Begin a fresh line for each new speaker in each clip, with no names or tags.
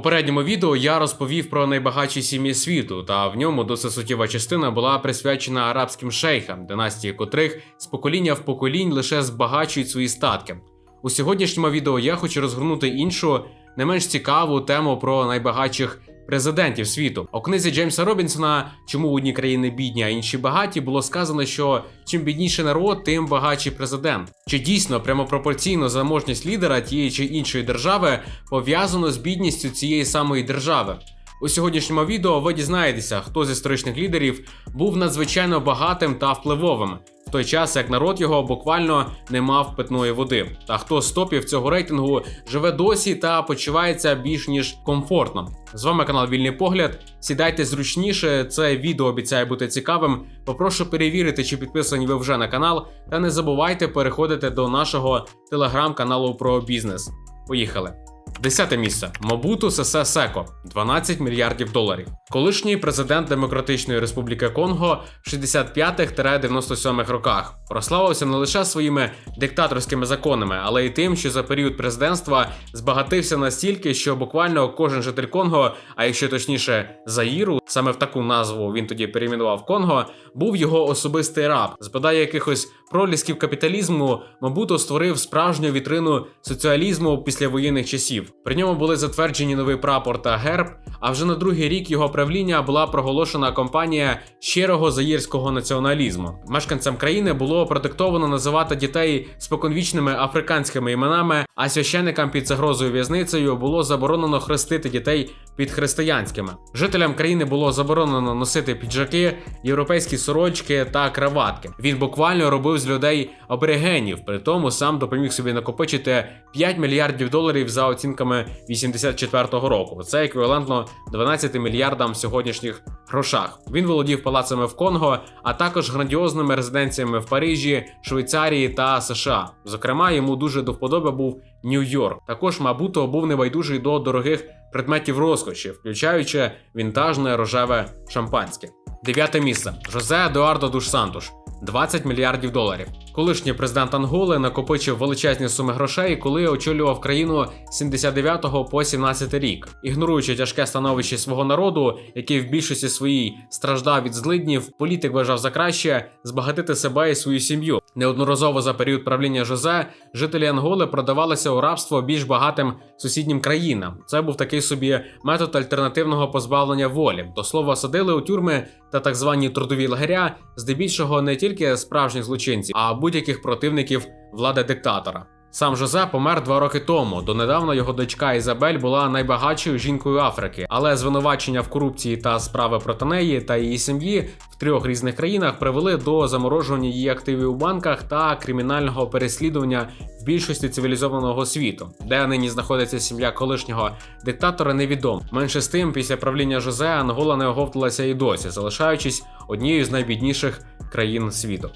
Попередньому відео я розповів про найбагатші сім'ї світу, та в ньому досить суттєва частина була присвячена арабським шейхам, династії котрих з покоління в поколінь лише збагачують свої статки. У сьогоднішньому відео я хочу розгорнути іншу, не менш цікаву тему про найбагатших президентів світу. У книзі Джеймса Робінсона Чому одні країни бідні, а інші багаті було сказано, що чим бідніший народ, тим багатший президент. Чи дійсно прямо пропорційно заможність лідера тієї чи іншої держави пов'язано з бідністю цієї самої держави? У сьогоднішньому відео ви дізнаєтеся, хто з історичних лідерів був надзвичайно багатим та впливовим, в той час як народ його буквально не мав питної води. Та хто з топів цього рейтингу живе досі та почувається більш ніж комфортно. З вами канал Вільний Погляд. Сідайте зручніше. Це відео обіцяє бути цікавим. Попрошу перевірити, чи підписані ви вже на канал, та не забувайте переходити до нашого телеграм-каналу про бізнес. Поїхали. Десяте місце Мобуту Сесе Секо 12 мільярдів доларів. Колишній президент Демократичної Республіки Конго в 65-97 роках прославився не лише своїми диктаторськими законами, але й тим, що за період президентства збагатився настільки, що буквально кожен житель Конго, а якщо точніше Заїру, саме в таку назву він тоді перейменував Конго, був його особистий раб. Збадає якихось пролісків капіталізму, Мабуто створив справжню вітрину соціалізму післявоєнних часів. При ньому були затверджені новий прапор та герб. А вже на другий рік його правління була проголошена компанія щирого заїрського націоналізму. Мешканцям країни було продиктовано називати дітей споконвічними африканськими іменами, а священникам під загрозою в'язницею було заборонено хрестити дітей під християнськими. Жителям країни було заборонено носити піджаки, європейські сорочки та краватки. Він буквально робив з людей аборигенів, при тому сам допоміг собі накопичити 5 мільярдів доларів за оцінками 84-го року. Це еквівалентно 12 мільярдам сьогоднішніх грошах. Він володів палацами в Конго, а також грандіозними резиденціями в Парижі, Швейцарії та США. Зокрема, йому дуже до вподоби був Нью-Йорк. Також Мабуто був небайдужий до дорогих предметів розкоші, включаючи вінтажне рожеве шампанське. Дев'яте місце Жозе Едуардо Душ Сантуш. 20 мільярдів доларів. Колишній президент Анголи накопичив величезні суми грошей, коли очолював країну з 79 по 17 рік, ігноруючи тяжке становище свого народу, який в більшості своїй страждав від злиднів, політик вважав за краще збагатити себе і свою сім'ю. Неодноразово за період правління Жозе жителі Анголи продавалися у рабство більш багатим сусіднім країнам. Це був такий собі метод альтернативного позбавлення волі. До слова, садили у тюрми та так звані трудові лагеря, здебільшого не тільки справжніх злочинців, а будь-яких противників влади диктатора. Сам Жозе помер два роки тому. Донедавна його дочка Ізабель була найбагатшою жінкою Африки, але звинувачення в корупції та справи проти неї та її сім'ї в трьох різних країнах привели до заморожування її активів у банках та кримінального переслідування в більшості цивілізованого світу, де нині знаходиться сім'я колишнього диктатора, невідомо. Менше з тим, після правління Жозе Ангола не оговталася і досі, залишаючись однією з найбідніших країн світу.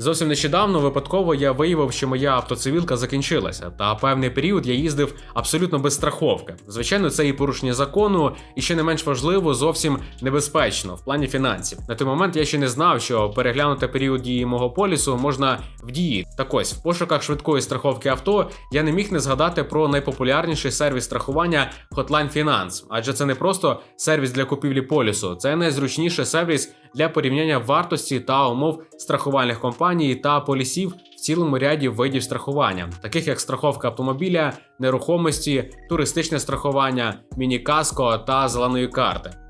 Зовсім нещодавно випадково я виявив, що моя автоцивілка закінчилася, та певний період я їздив абсолютно без страховки. Звичайно, це і порушення закону, і ще не менш важливо, зовсім небезпечно в плані фінансів. На той момент я ще не знав, що переглянути період дії мого полісу можна в дії. Так ось в пошуках швидкої страховки авто я не міг не згадати про найпопулярніший сервіс страхування Hotline Finance, адже це не просто сервіс для купівлі полісу, це найзручніший сервіс для порівняння вартості та умов страхувальних компаній та полісів в цілому ряді видів страхування, таких як страховка автомобіля, нерухомості, туристичне страхування, міні-каско та зеленої карти.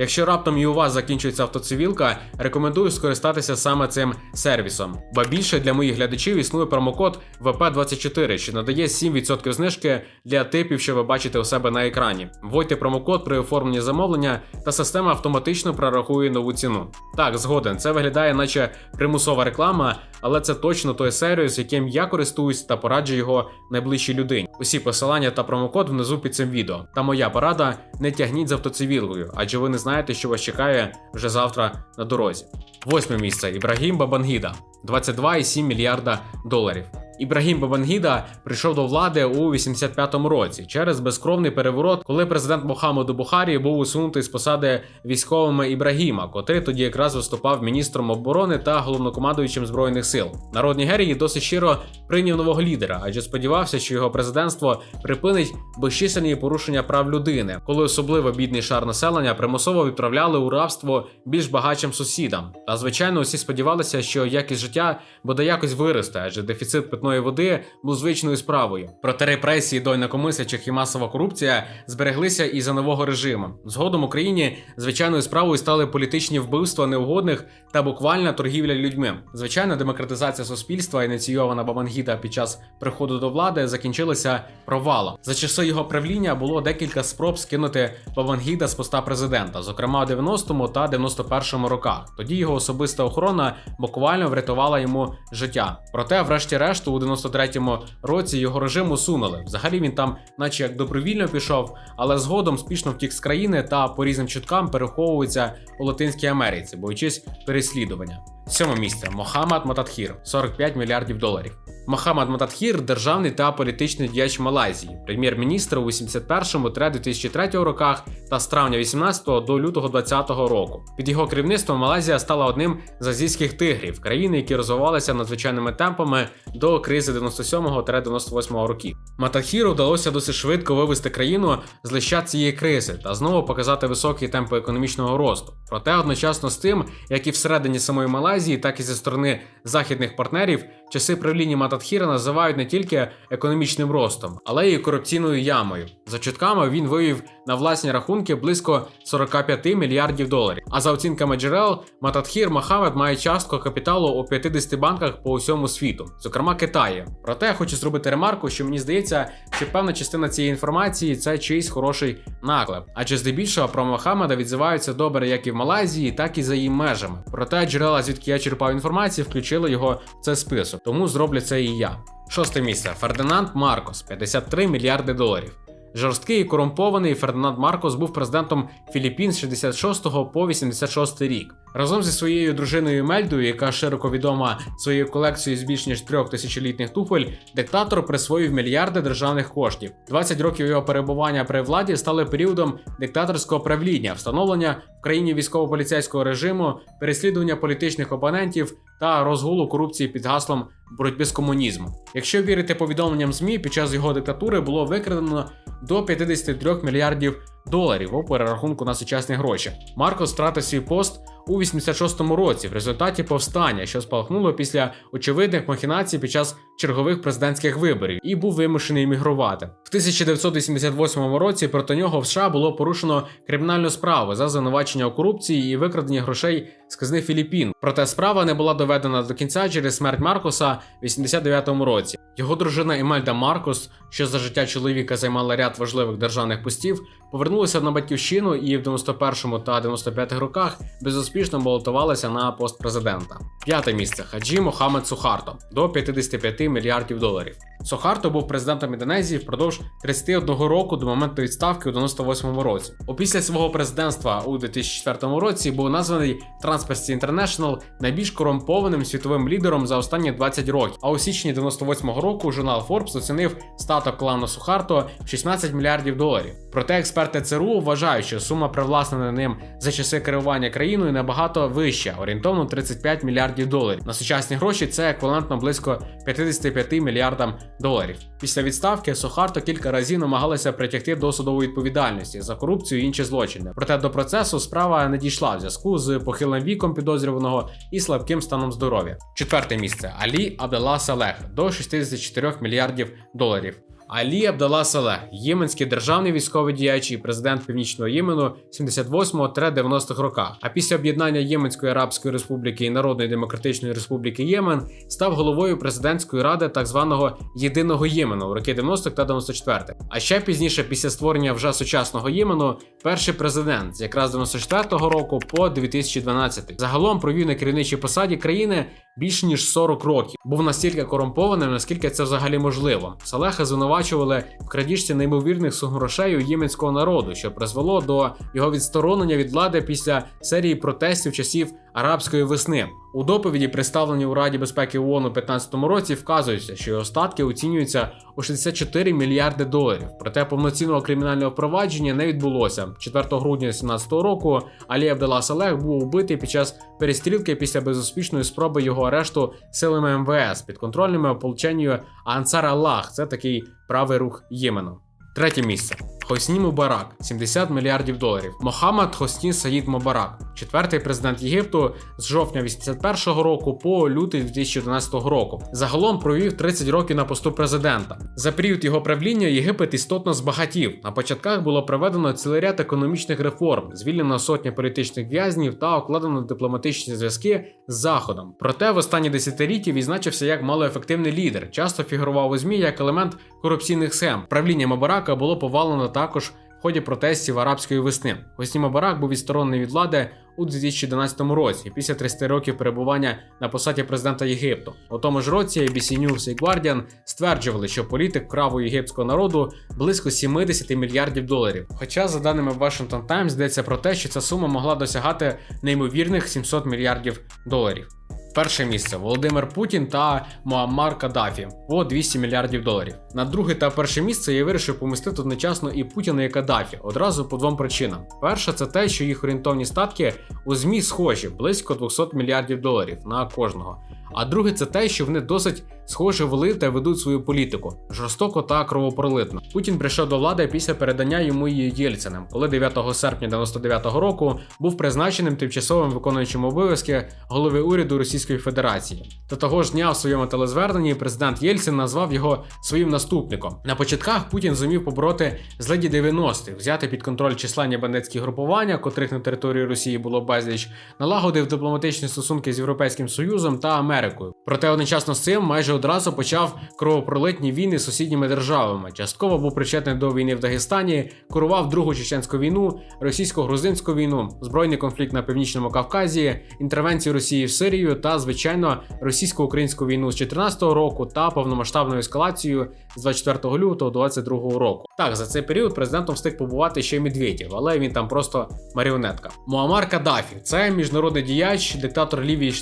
Якщо раптом і у вас закінчується автоцивілка, рекомендую скористатися саме цим сервісом. Ба більше для моїх глядачів існує промокод VP24, що надає 7% знижки для типів, що ви бачите у себе на екрані. Вводьте промокод при оформленні замовлення, та система автоматично прорахує нову ціну. Так, згоден, це виглядає, наче примусова реклама, але це точно той сервіс, яким я користуюсь та пораджу його найближчій людині. Усі посилання та промокод внизу під цим відео. Та моя порада: не тягніть з автоцивілкою, адже ви не знаєте, що вас чекає вже завтра на дорозі. Восьме місце Ібрагім Бабангіда 22,7 мільярда доларів. Ібрагім Бабангіда прийшов до влади у 85-му році через безкровний переворот, коли президент Мохаммеду Бухарі був усунутий з посади військовими Ібрагіма, котрий тоді якраз виступав міністром оборони та головнокомандуючим збройних сил. Народ Нігерії досить щиро прийняв нового лідера, адже сподівався, що його президентство припинить безчисельні порушення прав людини, коли особливо бідний шар населення примусово відправляли у рабство більш багатшим сусідам. Та звичайно, усі сподівалися, що якість життя буде якось виросте, адже дефіцит питної води був звичною справою. Проте репресії до інакомислячих і масова корупція збереглися і за нового режиму. Згодом Україні звичайною справою стали політичні вбивства неугодних та буквальна торгівля людьми. Звичайно, демократизація суспільства, ініційована Бабангіда під час приходу до влади, закінчилася провалом. За часи його правління було декілька спроб скинути Бабангіда з поста президента, зокрема у 90-му та 91-му роках. Тоді його особиста охорона буквально врятувала йому життя. Проте, врешті-решт, у 93-му році його режим усунули. Взагалі він там, наче як добровільно пішов, але згодом спішно втік з країни та по різним чуткам переховується у Латинській Америці, боючись переслідування. Сьоме місце Мохаммад Мататхір 45 мільярдів доларів. Мохаммад Мататхір державний та політичний діяч Малайзії, прем'єр-міністр у 81-2003 роках та з травня 18 до лютого 20 року. Під його керівництвом Малайзія стала одним з азійських тигрів, країни, які розвивалися надзвичайними темпами до кризи 97-98 років. Матахіру вдалося досить швидко вивести країну з лища цієї кризи та знову показати високі темпи економічного росту. Проте одночасно з тим, як і всередині самої Малайзії, так і зі сторони західних партнерів, часи правління Мататхіра називають не тільки економічним ростом, але й корупційною ямою. За чутками він вивів на власні рахунки близько 45 мільярдів доларів. А за оцінками джерел, Мататхір Мохаммед має частку капіталу у 50 банках по усьому світу, зокрема Китаї. Проте я хочу зробити ремарку, що мені здається, що певна частина цієї інформації це чийсь хороший наклеп, адже здебільшого про Мохаммеда відзиваються добре як і в Малайзії, так і за її межами. Проте джерела, звідки я черпав інформацію, включили його в цей список, тому зроблю це і я. Шосте місце Фердинанд Маркос 53 мільярди доларів. Жорсткий і корумпований Фердинанд Маркос був президентом Філіппін з 66 по 86 рік. Разом зі своєю дружиною Мельдою, яка широко відома своєю колекцією з більш ніж трьох тисячолітніх туфель, диктатор присвоїв мільярди державних коштів. 20 років його перебування при владі стали періодом диктаторського правління, встановлення в країні військово-поліцейського режиму, переслідування політичних опонентів та розгулу корупції під гаслом боротьби з комунізмом. Якщо вірити повідомленням ЗМІ, під час його диктатури було викрадено до 53 мільярдів доларів у перерахунку на сучасні гроші. Маркос втратив свій пост у 86-му році в результаті повстання, що спалахнуло після очевидних махінацій під час чергових президентських виборів, і був вимушений емігрувати. В 1988 році проти нього в США було порушено кримінальну справу за звинувачення у корупції і викрадення грошей з казни Філіппін. Проте справа не була доведена до кінця через смерть Маркоса в 89-му році. Його дружина Емельда Маркос, що за життя чоловіка займала ряд важливих державних постів, повернулася на батьківщину і в 91-му та 95-х роках безуспішно балотувалися на пост президента. П'яте місце Хаджі Мохамед Сухарто до 55 мільярдів доларів. Сухарто був президентом Індонезії впродовж 31 року до моменту відставки у 98-му році. Опісля свого президентства у 2004 році був названий Transparency International найбільш корумпованим світовим лідером за останні 20 років. А у січні 98-го року журнал Forbes оцінив статок клану Сухарто в 16 мільярдів доларів. Проте експерти ЦРУ вважають, що сума привласнена ним за часи керування країною набагато вища, орієнтовно 35 мільярдів доларів. На сучасні гроші це еквівалентно близько 55 мільярдам доларів. Після відставки Сухарто кілька разів намагалися притягти до судової відповідальності за корупцію і інші злочини. Проте до процесу справа не дійшла в зв'язку з похилим віком підозрюваного і слабким станом здоров'я. Четверте місце Алі Абдала Салех до 64 мільярдів доларів. Алі Абдалла Салех, єменський державний військовий діяч і президент Північного Ємену 78-90-х роках. А після об'єднання Єменської Арабської Республіки і Народної Демократичної Республіки Ємен став головою президентської ради так званого Єдиного Ємену в роки 90-х та 94-х. А ще пізніше, після створення вже сучасного Ємену, перший президент з якраз 94-го року по 2012. Загалом провів на керівничій посаді країни більше ніж 40 років. Був настільки корумпованим, наскільки це взагалі можливо. Салеха звинувачували в крадіжці неймовірних сум грошей у єменського народу, що призвело до його відсторонення від влади після серії протестів часів арабської весни. У доповіді, представленій у Раді безпеки ООН у 2015 році, вказується, що його статки оцінюються у 64 мільярди доларів. Проте повноцінного кримінального впровадження не відбулося. 4 грудня 2017 року Алі Абдела Салех був убитий під час перестрілки після безуспішної спроби його арешту силами МВС підконтрольними ополченню Ансар Аллах. Це такий правий рух Ємену. Третє місце. Хосні Мубарак 70 мільярдів доларів. Мохаммад Хосні Саїд Мубарак, четвертий президент Єгипту з жовтня 81-го року по лютий 2011 року. Загалом провів 30 років на посту президента. За період його правління Єгипет істотно збагатів. На початках було проведено цілий ряд економічних реформ, звільнено сотні політичних в'язнів та укладено дипломатичні зв'язки з Заходом. Проте в останні десятиліття відзначився як малоефективний лідер, часто фігурував у ЗМІ як елемент корупційних схем. Правління Мубарака було повалено також в ході протестів арабської весни. Хосні Мубарак був відсторонений від влади у 2011 році, після 30 років перебування на посаді президента Єгипту. У тому ж році ABC News і Guardian стверджували, що політик вкрав у єгипетського народу близько 70 мільярдів доларів. Хоча, за даними Washington Times, йдеться про те, що ця сума могла досягати неймовірних 700 мільярдів доларів. Перше місце Володимир Путін та Муаммар Каддафі по 200 мільярдів доларів. На друге та перше місце я вирішив помістити одночасно і Путіна і Каддафі одразу по двом причинам. Перша це те, що їх орієнтовні статки у ЗМІ схожі близько 200 мільярдів доларів на кожного. А друге, це те, що вони досить схоже вели та ведуть свою політику жорстоко та кровопролитно. Путін прийшов до влади після передання йому її Єльциним, коли 9 серпня 99-го року був призначеним тимчасовим виконуючим обов'язки голови уряду Російської Федерації. Та того ж дня в своєму телезверненні президент Єльцин назвав його своїм наступником. На початках Путін зумів побороти зледі 90-х, взяти під контроль численні бандитські групування, котрих на території Росії було безліч, налагодив дипломатичні стосунки з Європейським Союзом та Америкою. Проте одночасно з цим майже одразу почав кровопролитні війни з сусідніми державами. Частково був причетний до війни в Дагестані, керував Другу чеченську війну, російсько-грузинську війну, збройний конфлікт на північному Кавказі, інтервенцію Росії в Сирію та, звичайно, російсько-українську війну з 2014 року та повномасштабну ескалацію з 24 лютого 2022 року. Так, за цей період президентом встиг побувати ще й Медведєв, але він там просто маріонетка. Муаммар Каддафі це міжнародний діяч, диктатор Лівії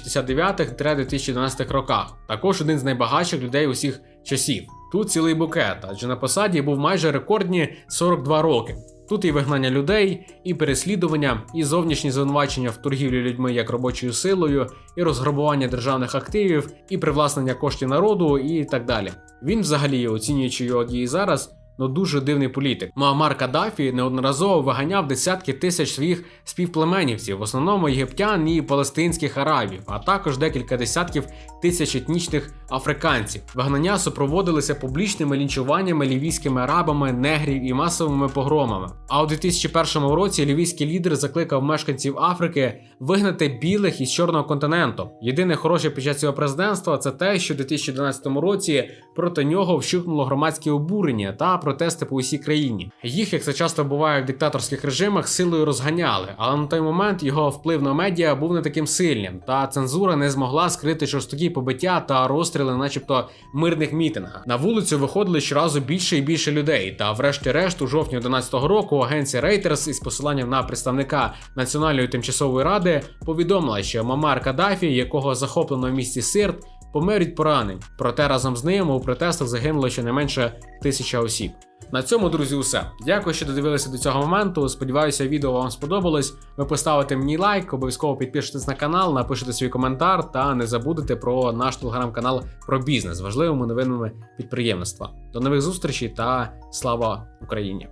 69-2012 роках. Також один з найбагатших людей усіх часів. Тут цілий букет, адже на посаді був майже рекордні 42 роки. Тут і вигнання людей, і переслідування, і зовнішні звинувачення в торгівлі людьми як робочою силою, і розграбування державних активів, і привласнення коштів народу, і так далі. Він, взагалі, оцінюючи його дії зараз, ну дуже дивний політик. Муаммар Каддафі неодноразово виганяв десятки тисяч своїх співплеменівців, в основному єгиптян і палестинських арабів, а також декілька десятків тисяч етнічних африканців. Вигнання супроводилися публічними лінчуваннями лівійськими арабами, негрів і масовими погромами. А у 2001 році лівійський лідер закликав мешканців Африки вигнати білих із чорного континенту. Єдине хороше під час цього президентства це те, що у 2011 році проти нього вщухнуло громадське обурення та протести по усій країні. Їх, як це часто буває в диктаторських режимах, силою розганяли, але на той момент його вплив на медіа був не таким сильним, та цензура не змогла скрити жорстокі побиття та розстріли, начебто мирних мітингах. На вулицю виходили щоразу більше і більше людей. Та, врешті-решт, у жовтні 2011 року агенція Reuters із посиланням на представника Національної тимчасової ради повідомила, що Мамар Каддафі, якого захоплено в місті Сирт, помер поранень. Проте разом з ним у протестах загинуло щонайменше тисяча осіб. На цьому, друзі, усе. Дякую, що додивилися до цього моменту. Сподіваюся, відео вам сподобалось. Ви поставите мені лайк, обов'язково підпишитесь на канал, напишете свій коментар та не забудете про наш телеграм-канал про бізнес з важливими новинами підприємництва. До нових зустрічей та слава Україні!